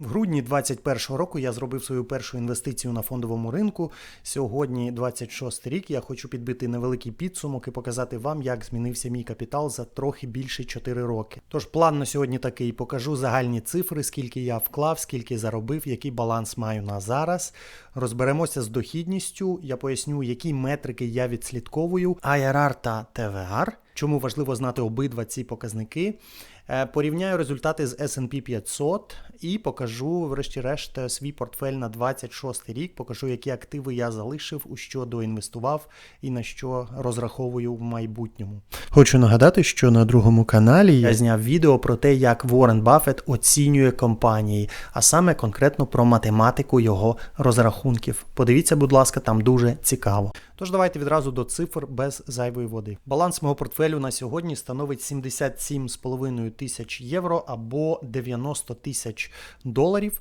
В грудні 2021 року я зробив свою першу інвестицію на фондовому ринку. Сьогодні 26 рік. Я хочу підбити невеликий підсумок і показати вам, як змінився мій капітал за трохи більше 4 роки. Тож план на сьогодні такий: покажу загальні цифри, скільки я вклав, скільки заробив, який баланс маю на зараз. Розберемося з дохідністю. Я поясню, які метрики я відслідковую, IRR та TVR. Чому важливо знати обидва ці показники? Е, Порівняю результати з S&P 500 і покажу, врешті-решт, е, свій портфель на 26 рік. Покажу, які активи я залишив, у що доінвестував і на що розраховую в майбутньому. Хочу нагадати, що на другому каналі я зняв відео про те, як Уоррен Баффет оцінює компанії, а саме конкретно про математику його розрахунків. Подивіться, будь ласка, там дуже цікаво. Тож давайте відразу до цифр без зайвої води. Баланс мого портфелю на сьогодні становить 77,5 тисяч євро або 90 тисяч доларів.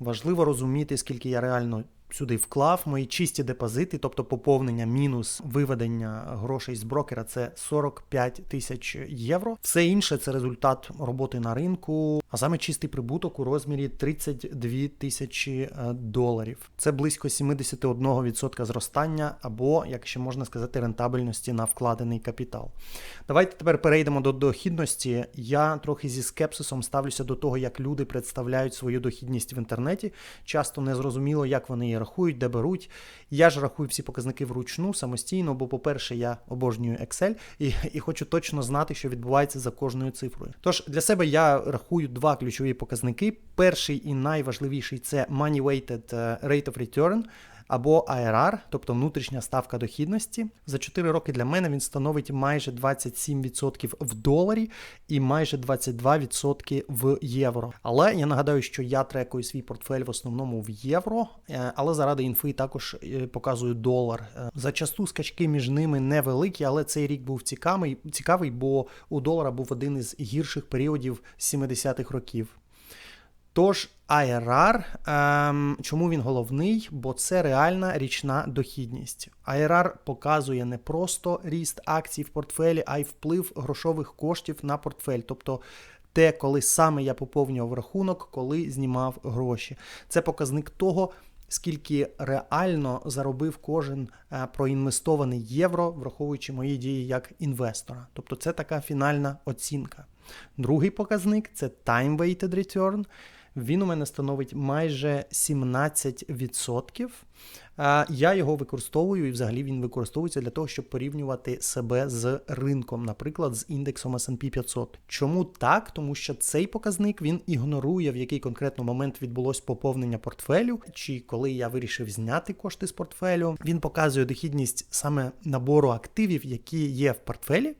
Важливо розуміти, скільки я реально сюди вклав. Мої чисті депозити, тобто поповнення мінус виведення грошей з брокера, це 45 тисяч євро. Все інше це результат роботи на ринку, а саме чистий прибуток у розмірі 32 тисячі е, доларів. Це близько 71% зростання, або, як ще можна сказати, рентабельності на вкладений капітал. Давайте тепер перейдемо до дохідності. Я трохи зі скепсисом ставлюся до того, як люди представляють свою дохідність в інтернеті. Часто не зрозуміло, як вони її рахують, де беруть. Я ж рахую всі показники вручну самостійно, бо, по-перше, я обожнюю Excel і, і хочу точно знати, що відбувається за кожною цифрою. Тож для себе я рахую два ключові показники. Перший і найважливіший це Money Weighted Rate of Return або IRR, тобто внутрішня ставка дохідності. За 4 роки для мене він становить майже 27% в доларі і майже 22% в євро. Але я нагадаю, що я трекую свій портфель в основному в євро, е, але заради інфи також е, показую долар. Е, Зачасту скачки між ними невеликі, але цей рік був цікавий, цікавий, бо у долара був один із гірших періодів 70-х років. Тож IRR, ем, чому він головний? Бо це реальна річна дохідність. IRR показує не просто ріст акцій в портфелі, а й вплив грошових коштів на портфель. Тобто те, коли саме я поповнював рахунок, коли знімав гроші. Це показник того. Скільки реально заробив кожен е, проінвестований євро, враховуючи мої дії як інвестора. Тобто це така фінальна оцінка. Другий показник це time-weighted return. Він у мене становить майже 17%. Я його використовую і взагалі він використовується для того, щоб порівнювати себе з ринком, наприклад, з індексом SP 500. Чому так? Тому що цей показник він ігнорує, в який конкретно момент відбулось поповнення портфелю, чи коли я вирішив зняти кошти з портфелю. Він показує дохідність саме набору активів, які є в портфелі.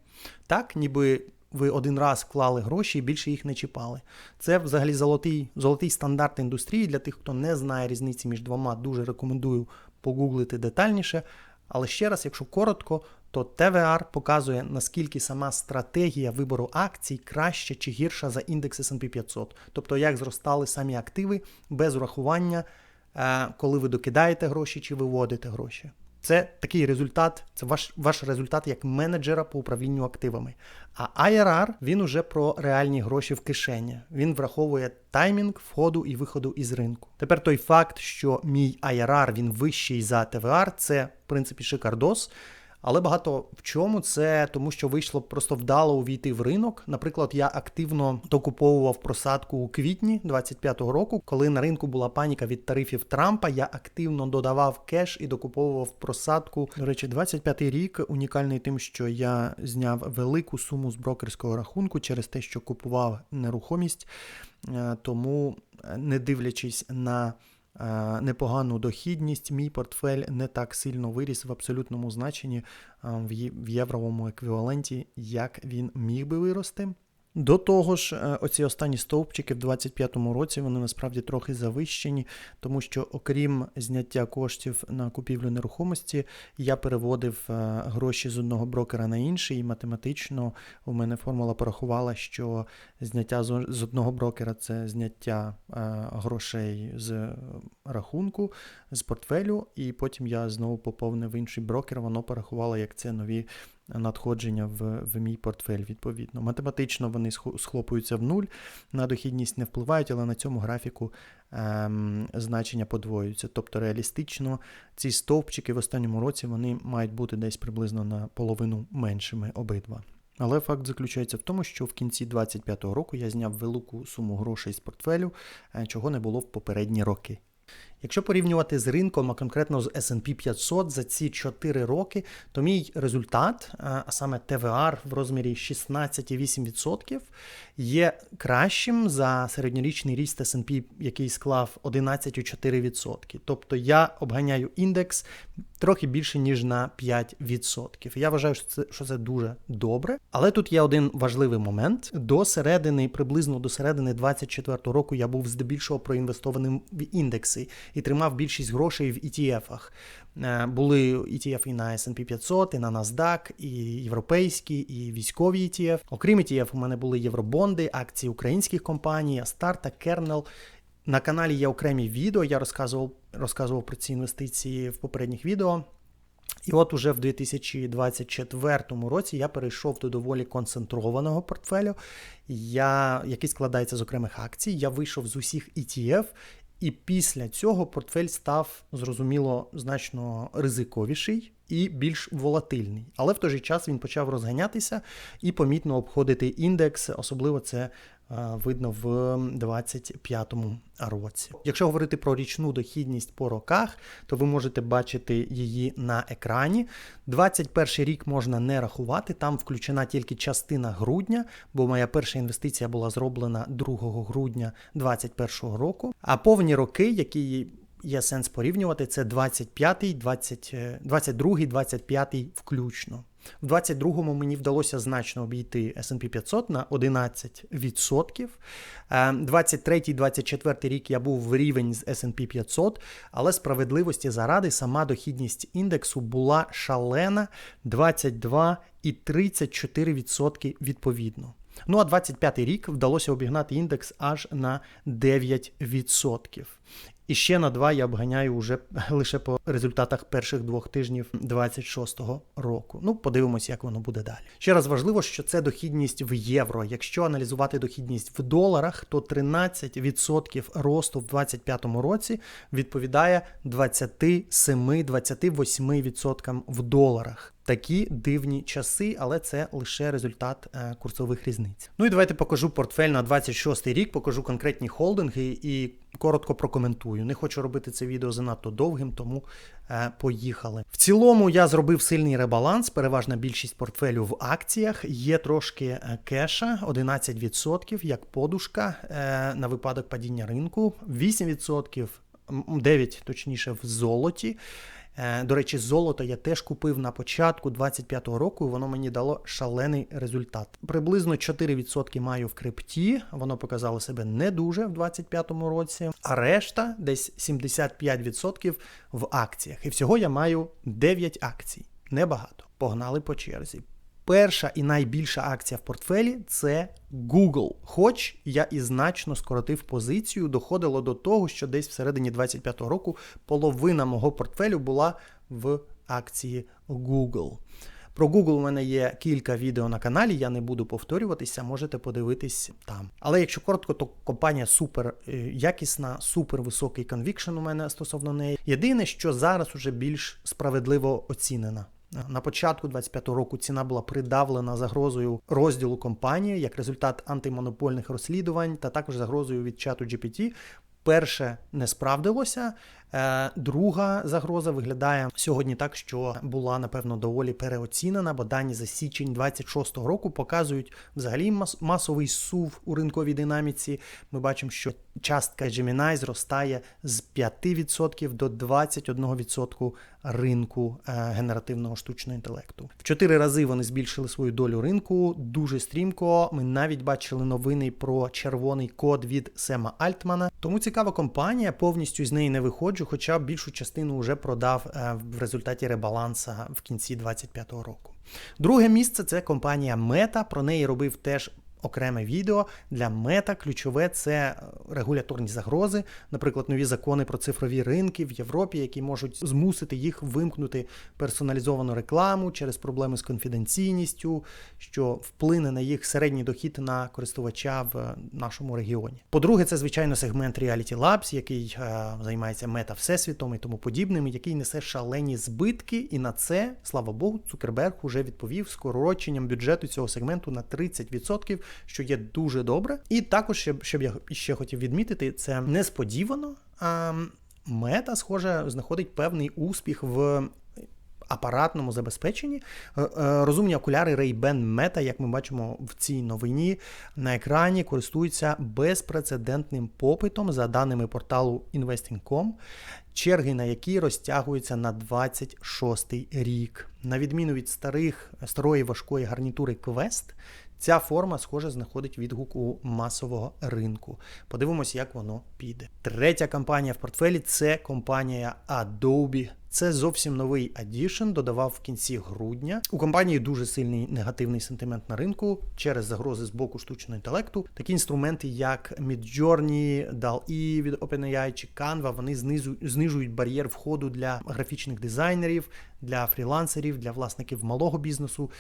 Так, ніби ви один раз вклали гроші і більше їх не чіпали. Це взагалі золотий золотий стандарт індустрії. Для тих, хто не знає різниці між двома, дуже рекомендую погуглити детальніше. Але ще раз, якщо коротко, то ТВР показує, наскільки сама стратегія вибору акцій краща чи гірша за індекс S&P 500. Тобто, як зростали самі активи без урахування, е, коли ви докидаєте гроші чи виводите гроші. Це такий результат, це ваш ваш результат як менеджера по управлінню активами. А IRR, він уже про реальні гроші в кишені. Він враховує таймінг входу і виходу із ринку. Тепер той факт, що мій IRR він вищий за ТВР, це в принципі шикардос. Але багато в чому це тому, що вийшло просто вдало увійти в ринок. Наприклад, я активно докуповував просадку у квітні 25-го року, коли на ринку була паніка від тарифів Трампа. Я активно додавав кеш і докуповував просадку. До речі, 25-й рік унікальний тим, що я зняв велику суму з брокерського рахунку через те, що купував нерухомість, Е, тому не дивлячись на Е, непогану дохідність, мій портфель не так сильно виріс в абсолютному значенні е, в євровому еквіваленті, як він міг би вирости. До того ж, е, оці останні стовпчики в 2025 році вони насправді трохи завищені, тому що, окрім зняття коштів на купівлю нерухомості, я переводив е, гроші з одного брокера на інший, і математично у мене формула порахувала, що зняття з одного брокера це зняття е, грошей з рахунку, з портфелю, і потім я знову поповнив інший брокер, воно порахувало, як це нові надходження в, в мій портфель, відповідно. Математично вони схлопуються в нуль, на дохідність не впливають, але на цьому графіку ем, значення подвоюються. Тобто реалістично ці стовпчики в останньому році вони мають бути десь приблизно на половину меншими обидва. Але факт заключається в тому, що в кінці 2025 року я зняв велику суму грошей з портфелю, е, чого не було в попередні роки. Якщо порівнювати з ринком, а конкретно з S&P 500 за ці 4 роки, то мій результат, а саме ТВР в розмірі 16,8%, є кращим за середньорічний ріст S&P, який склав 11,4%. Тобто я обганяю індекс трохи більше, ніж на 5%. Я вважаю, що це, що це дуже добре. Але тут є один важливий момент. До середини, приблизно до середини 2024 року я був здебільшого проінвестованим в індекси і тримав більшість грошей в ETF-ах. Е, Були ETF і на S&P 500, і на NASDAQ, і європейські, і військові ETF. Окрім ETF, у мене були євробонди, акції українських компаній, Астар та Kernel. На каналі є окремі відео. Я розказував, розказував про ці інвестиції в попередніх відео. І от уже в 2024 році я перейшов до доволі концентрованого портфелю, я, який складається з окремих акцій. Я вийшов з усіх ETF, і після цього портфель став, зрозуміло, значно ризиковіший і більш волатильний. Але в той же час він почав розганятися і помітно обходити індекс, особливо це видно в 25-му році. Якщо говорити про річну дохідність по роках, то ви можете бачити її на екрані. 21 рік можна не рахувати, там включена тільки частина грудня, бо моя перша інвестиція була зроблена 2 грудня 2021 року. А повні роки, які є сенс порівнювати, це 25, 20, 22, 25 включно. В 22-му мені вдалося значно обійти S&P 500 на 11%. 23-24 рік я був в рівень з S&P 500, але справедливості заради сама дохідність індексу була шалена 22 і 34% відповідно. Ну а 25 рік вдалося обігнати індекс аж на 9%. І ще на два я обганяю вже лише по результатах перших двох тижнів 26-го року. Ну, подивимось, як воно буде далі. Ще раз важливо, що це дохідність в євро. Якщо аналізувати дохідність в доларах, то 13% росту в 2025 році відповідає 27-28% в доларах. Такі дивні часи, але це лише результат е, курсових різниць. Ну і давайте покажу портфель на 26 рік, покажу конкретні холдинги і коротко прокоментую. Не хочу робити це відео занадто довгим, тому е, поїхали. В цілому я зробив сильний ребаланс, переважна більшість портфелю в акціях. Є трошки е, кеша, 11% як подушка на випадок падіння ринку, 8%, 9% точніше в золоті. Е, До речі, золото я теж купив на початку 25-го року, і воно мені дало шалений результат. Приблизно 4% маю в крипті, воно показало себе не дуже в 25-му році, а решта десь 75% в акціях. І всього я маю 9 акцій. Небагато. Погнали по черзі. Перша і найбільша акція в портфелі це Google. Хоч я і значно скоротив позицію, доходило до того, що десь всередині 25-го року половина мого портфелю була в акції Google. Про Google у мене є кілька відео на каналі, я не буду повторюватися, можете подивитись там. Але якщо коротко, то компанія супер е, якісна, супер високий конвікшн у мене стосовно неї. Єдине, що зараз уже більш справедливо оцінена. На початку 25-го року ціна була придавлена загрозою розділу компанії як результат антимонопольних розслідувань та також загрозою від чату GPT. Перше не справдилося. Е, Друга загроза виглядає сьогодні так, що була напевно доволі переоцінена, бо дані за січень 26-го року показують взагалі мас- масовий сув у ринковій динаміці. Ми бачимо, що частка Gemini зростає з 5% до 21% ринку е, генеративного штучного інтелекту. В чотири рази вони збільшили свою долю ринку дуже стрімко. Ми навіть бачили новини про червоний код від Сема Альтмана. Тому цікава компанія, повністю з неї не виходжу, хоча більшу частину вже продав е, в результаті ребаланса в кінці 25-го року. Друге місце це компанія Meta. Про неї робив теж окреме відео. Для мета ключове це е, регуляторні загрози, наприклад, нові закони про цифрові ринки в Європі, які можуть змусити їх вимкнути персоналізовану рекламу через проблеми з конфіденційністю, що вплине на їх середній дохід на користувача в нашому регіоні. По-друге, це звичайно сегмент Reality Labs, який е, займається мета всесвітом і тому подібним, який несе шалені збитки, і на це, слава Богу, Цукерберг уже відповів скороченням бюджету цього сегменту на 30%, що є дуже добре. І також, щоб, я ще хотів відмітити, це несподівано. А мета, схоже, знаходить певний успіх в. Апаратному забезпеченні Е, е, розумні окуляри Ray-Ban Meta, як ми бачимо в цій новині на екрані, користуються безпрецедентним попитом за даними порталу Investing.com, черги на які розтягуються на 26 рік. На відміну від старих старої важкої гарнітури Quest, Ця форма, схоже, знаходить відгук у масового ринку. Подивимося, як воно піде. Третя компанія в портфелі це компанія Adobe. Це зовсім новий addition, додавав в кінці грудня. У компанії дуже сильний негативний сентимент на ринку через загрози з боку штучного інтелекту. Такі інструменти, як Midjourney, DALL-E від OpenAI чи Canva, вони знижують бар'єр входу для графічних дизайнерів, для фрілансерів, для власників малого бізнесу.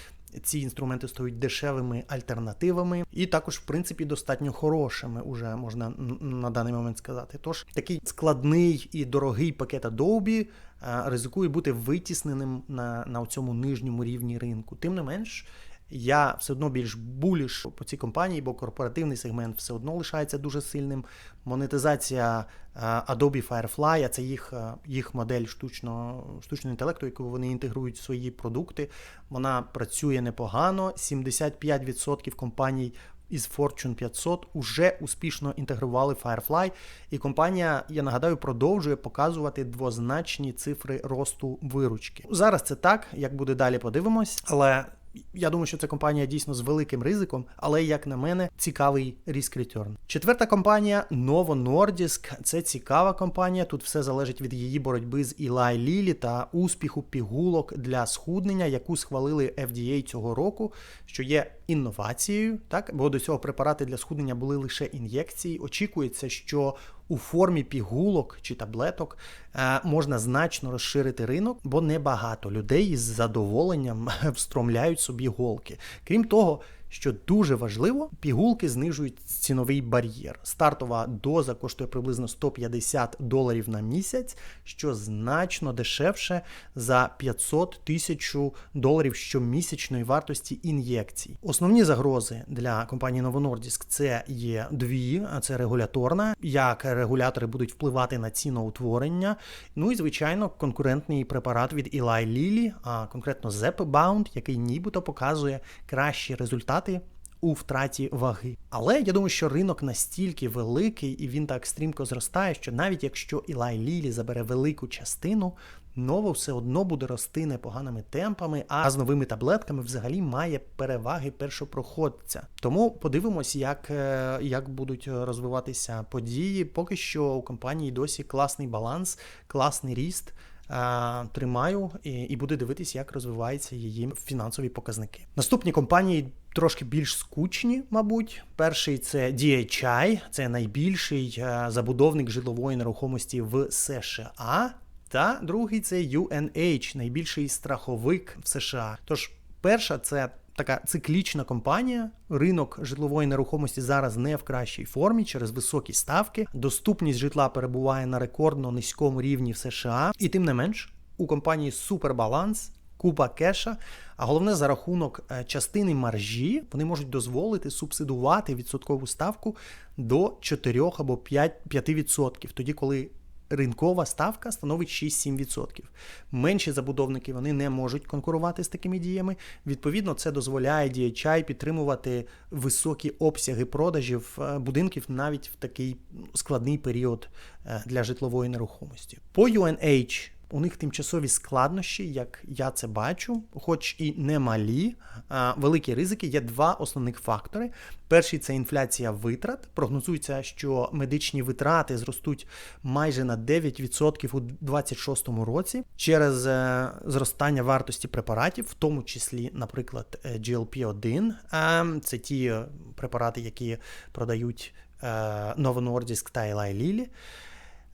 Ці інструменти стають дешевими альтернативами, і також, в принципі, достатньо хорошими, уже можна на даний момент сказати. Тож такий складний і дорогий пакет Adobe ризикує бути витісненим на, на цьому нижньому рівні ринку. Тим не менш. Я все одно більш буліш по цій компанії, бо корпоративний сегмент все одно лишається дуже сильним. Монетизація Adobe Firefly, це їх їх модель штучного штучного інтелекту, яку вони інтегрують в свої продукти. Вона працює непогано. 75% компаній із Fortune 500 уже успішно інтегрували Firefly, і компанія, я нагадаю, продовжує показувати двозначні цифри росту виручки. Зараз це так, як буде далі, подивимось, але я думаю, що це компанія дійсно з великим ризиком, але, як на мене, цікавий ріск ретерн. Четверта компанія Novo Nordisk. Це цікава компанія. Тут все залежить від її боротьби з Ілай Лілі та успіху пігулок для схуднення, яку схвалили FDA цього року, що є інновацією. Так, бо до цього препарати для схуднення були лише ін'єкції. Очікується, що у формі пігулок чи таблеток е, можна значно розширити ринок, бо небагато людей із задоволенням встромляють собі голки. Крім того, що дуже важливо, пігулки знижують ціновий бар'єр. Стартова доза коштує приблизно 150 доларів на місяць, що значно дешевше за 500 тисяч доларів щомісячної вартості ін'єкцій. Основні загрози для компанії Nordisk це є дві: це регуляторна, як регулятори будуть впливати на ціноутворення. Ну і звичайно, конкурентний препарат від Eli Lilly, а конкретно Zepbound, який нібито показує кращі результати результати у втраті ваги. Але я думаю, що ринок настільки великий і він так стрімко зростає, що навіть якщо Ілай Лілі забере велику частину, Ново все одно буде рости непоганими темпами, а з новими таблетками взагалі має переваги першопроходця. Тому подивимось, як е, як будуть розвиватися події. Поки що у компанії досі класний баланс, класний ріст. Е, тримаю і і буду дивитися, як розвиваються її фінансові показники. Наступні компанії трошки більш скучні, мабуть. Перший це DHI, це найбільший е, забудовник житлової нерухомості в США. Та другий це UNH, найбільший страховик в США. Тож, перша це така циклічна компанія. Ринок житлової нерухомості зараз не в кращій формі через високі ставки. Доступність житла перебуває на рекордно низькому рівні в США, і тим не менш у компанії супербаланс. Купа кеша, а головне за рахунок е, частини маржі вони можуть дозволити субсидувати відсоткову ставку до 4 або 5%, 5% тоді, коли ринкова ставка становить 6-7%. Менші забудовники вони не можуть конкурувати з такими діями. Відповідно, це дозволяє DHI підтримувати високі обсяги продажів е, будинків навіть в такий складний період е, для житлової нерухомості. По UNH У них тимчасові складнощі, як я це бачу, хоч і не малі, а, великі ризики. Є два основних фактори. Перший це інфляція витрат. Прогнозується, що медичні витрати зростуть майже на 9% у 2026 році через е, зростання вартості препаратів, в тому числі, наприклад, е, GLP-1. Е, Це ті препарати, які продають е, Novo та Eli Lilly.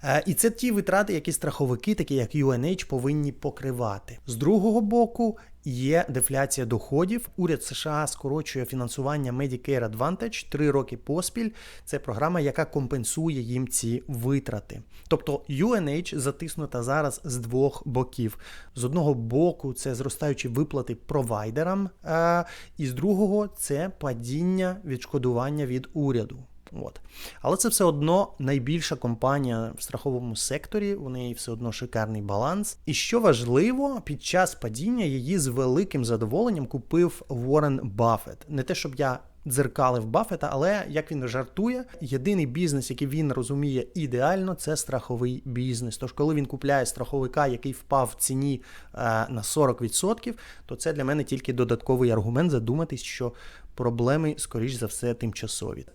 Е, І це ті витрати, які страховики, такі як UNH, повинні покривати. З другого боку, є дефляція доходів. Уряд США скорочує фінансування Medicare Advantage три роки поспіль. Це програма, яка компенсує їм ці витрати. Тобто UNH затиснута зараз з двох боків. З одного боку, це зростаючі виплати провайдерам, е, і з другого це падіння відшкодування від уряду. От. Але це все одно найбільша компанія в страховому секторі, у неї все одно шикарний баланс. І що важливо, під час падіння її з великим задоволенням купив Уоррен Баффет. Не те, щоб я дзеркалив Баффета, але як він жартує, єдиний бізнес, який він розуміє ідеально, це страховий бізнес. Тож, коли він купляє страховика, який впав в ціні е, на 40%, то це для мене тільки додатковий аргумент задуматись, що проблеми, скоріш за все, тимчасові.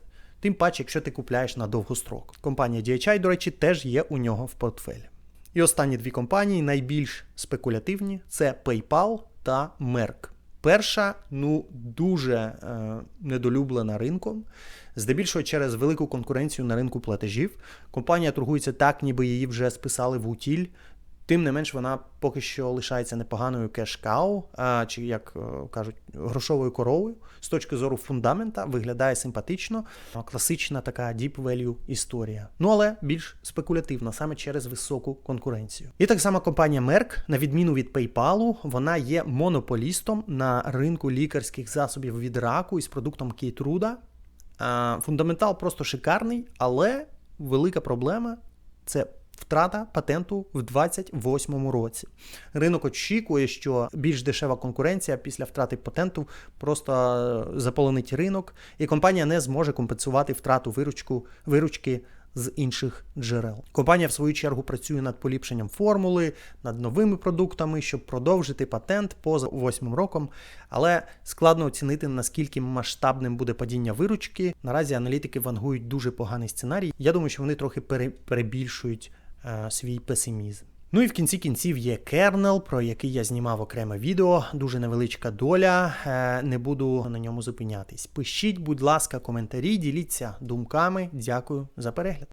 Тим паче, якщо ти купляєш на довгострок. Компанія DHI, до речі, теж є у нього в портфелі. І останні дві компанії найбільш спекулятивні це PayPal та Merck. Перша, ну, дуже е, недолюблена ринком, здебільшого через велику конкуренцію на ринку платежів. Компанія торгується так, ніби її вже списали в утіль. Тим не менш, вона поки що лишається непоганою кеш-кау, чи, як е, кажуть, грошовою коровою. З точки зору фундамента виглядає симпатично. Класична така deep value історія. Ну але більш спекулятивна саме через високу конкуренцію. І так само компанія Merck, на відміну від PayPal, вона є монополістом на ринку лікарських засобів від раку із продуктом Кейтруда. Фундаментал просто шикарний, але велика проблема це втрата патенту в 2028 році. Ринок очікує, що більш дешева конкуренція після втрати патенту просто заполонить ринок, і компанія не зможе компенсувати втрату виручку, виручки з інших джерел. Компанія, в свою чергу, працює над поліпшенням формули, над новими продуктами, щоб продовжити патент поза 8 роком. Але складно оцінити, наскільки масштабним буде падіння виручки. Наразі аналітики вангують дуже поганий сценарій. Я думаю, що вони трохи перебільшують е, свій песимізм. Ну і в кінці кінців є кернел, про який я знімав окреме відео. Дуже невеличка доля. Е, не буду на ньому зупинятись. Пишіть, будь ласка, коментарі, діліться думками. Дякую за перегляд.